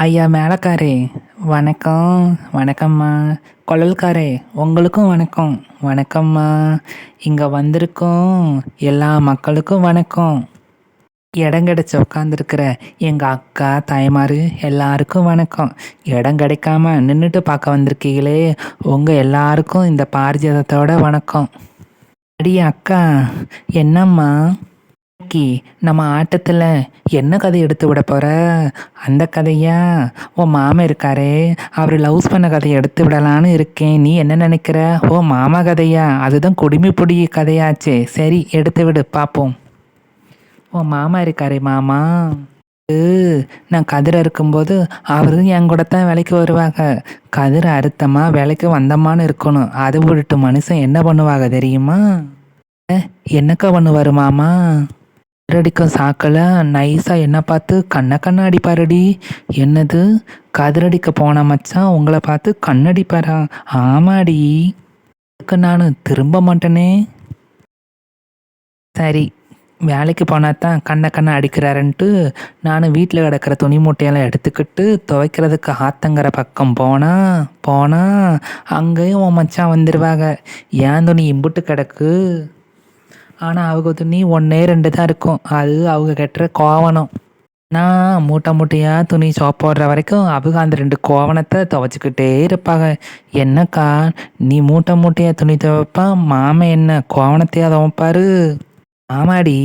ஐயா மேலக்காரே வணக்கம் வணக்கம்மா. குழல்காரே உங்களுக்கும் வணக்கம். வணக்கம்மா. இங்கே வந்திருக்கோம். எல்லா மக்களுக்கும் வணக்கம். இடம் கிடைச்சி உட்காந்துருக்கிற எங்கள் அக்கா தாய்மாரு எல்லாருக்கும் வணக்கம். இடம் கிடைக்காம நின்றுட்டு பார்க்க வந்திருக்கீங்களே. உங்கள் எல்லாருக்கும் இந்த பாரிஜாதத்தோட வணக்கம். அடி அக்கா என்னம்மா? இன்னைக்கு நம்ம ஆட்டத்தில் என்ன கதை எடுத்து விட போகிற அந்த கதையா? உன் மாமா இருக்காரே அவர் லவ்ஸ் பண்ண கதையை எடுத்து விடலான்னு இருக்கேன். நீ என்ன நினைக்கிற? ஓ மாமா கதையா? அதுதான் குடிமி பொடி கதையாச்சே. சரி எடுத்து விடு பார்ப்போம் உன் மாமா இருக்காரே மாமா. நான் கதிர் இருக்கும்போது அவரும் என் கூட தான் வேலைக்கு வருவாங்க. கதிர் அறுத்தமா வேலைக்கு வந்தமான்னு இருக்கணும். அது விட்டுட்டு மனுஷன் என்ன பண்ணுவாங்க தெரியுமா? என்னக்கா பண்ணுவாரு மாமா? கதிரடிக்கும் சாக்கில். நைஸாக என்ன பார்த்து கண்ணை கண்ணை பாருடி என்னது? கதிரடிக்க போன மச்சான் உங்களை பார்த்து கண்ணடிப்பாரா ஆமாடி. அதுக்கு நான் திரும்ப மாட்டேனே. சரி வேலைக்கு போனா தான் கண்ணை கண்ணை அடிக்கிறாருன்ட்டு நான் வீட்டில் கிடக்கிற துணி மூட்டையெல்லாம் எடுத்துக்கிட்டு துவைக்கிறதுக்கு ஆத்தங்கிற பக்கம் போனா போனா அங்கேயும் உன் மச்சான் வந்துடுவாங்க ஏன் துணி இம்புட்டு கிடக்கு? ஆனால் அவங்க துணி ஒன்றே ரெண்டு தான் இருக்கும். அது அவங்க கட்டுற கோவணம். நான் மூட்டை மூட்டையாக துணி சோப் போடுற வரைக்கும் அவங்க அந்த ரெண்டு கோவணத்தை துவைச்சிக்கிட்டே இருப்பாங்க. என்னக்கா நீ மூட்டை மூட்டையாக துணி துவைப்பான் மாமன் என்ன கோவணத்தையாக துவைப்பாரு? மாமாடி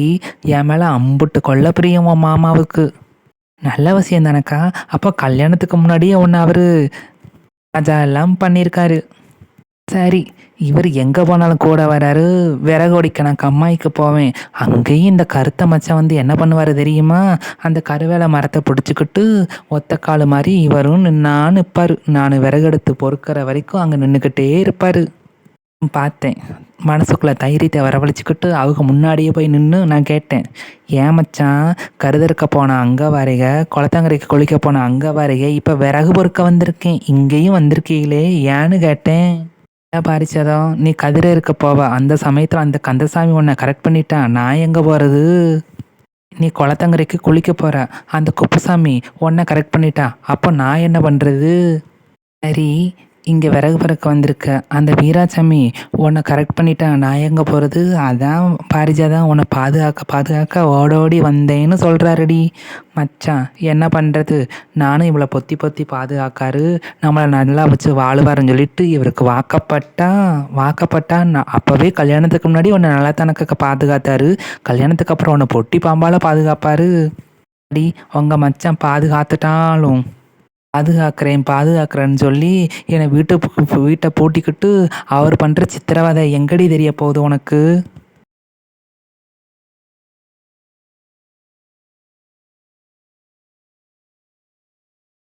என் மேலே அம்புட்டு கொள்ள பிரியும் உன் மாமாவுக்கு. நல்ல விஷயம் தானக்கா? அப்போ கல்யாணத்துக்கு முன்னாடியே ஒன்று அவர் ராஜா எல்லாம் பண்ணியிருக்காரு சரி இவர் எங்கே போனாலும் கூட வராரு. விறகோடிக்க நான் கம்மாய்க்கு போவேன். அங்கேயும் இந்த கருத்த மச்சான் வந்து என்ன பண்ணுவார் தெரியுமா? அந்த கருவேலை மரத்தை பிடிச்சிக்கிட்டு ஒத்த கால் மாதிரி இவரும் நின்னான்னு நிற்பார் நான் விறகெடுத்து பொறுக்கிற வரைக்கும் அங்கே நின்றுக்கிட்டே இருப்பார். பார்த்தேன். மனசுக்குள்ளே தைரியத்தை வரவழைச்சிக்கிட்டு அவங்க முன்னாடியே போய் நின்று நான் கேட்டேன். ஏன் மச்சான்? கருதறுக்க போன அங்கே வரைக குளத்தங்கரைக்கு குளிக்க போன அங்கே வரைக இப்போ விறகு பொறுக்க வந்திருக்கேன். இங்கேயும் வந்திருக்கீங்களே ஏன்னு கேட்டேன். ஏன் பாரிச்சதம் நீ கதிர இருக்க போவ. அந்த சமயத்தில் அந்த கந்தசாமி உன்னை கரெக்ட் பண்ணிட்டான். நான் எங்கே போகிறது நீ குளத்தங்கரைக்கு குளிக்க போற. அந்த குப்புசாமி உன்னை கரெக்ட் பண்ணிட்டா அப்போ நான் என்ன பண்ணுறது சரி இங்கே விறகு பிறக்க வந்திருக்க அந்த வீராசாமி உன்னை கரெக்ட் பண்ணிட்டான் நான் எங்கே போகிறது அதான் பாரிஜாதான் உன்னை பாதுகாக்க பாதுகாக்க ஓட ஓடி வந்தேன்னு சொல்கிறாருடி மச்சான் என்ன பண்ணுறது நானும் இவளை பொத்தி பொத்தி பாதுகாக்காரு. நம்மளை நல்லா வச்சு வாழுவாருன்னு சொல்லிட்டு இவருக்கு வாக்கப்பட்டா வாக்கப்பட்டா நான் அப்போவே கல்யாணத்துக்கு முன்னாடி உன்னை நல்லா தனக்கு பாதுகாத்தாரு. கல்யாணத்துக்கு அப்புறம் உன்னை பொட்டி பாம்பால் பாதுகாப்பாரு. அடி உங்கள் மச்சான் பாதுகாத்துட்டாலும். பாதுகாக்கிறேன் பாதுகாக்கிறேன்னு சொல்லி என்னை வீட்டை வீட்டை பூட்டிக்கிட்டு அவர் பண்ணுற சித்திரவதை எங்கடி தெரிய போகுது உனக்கு?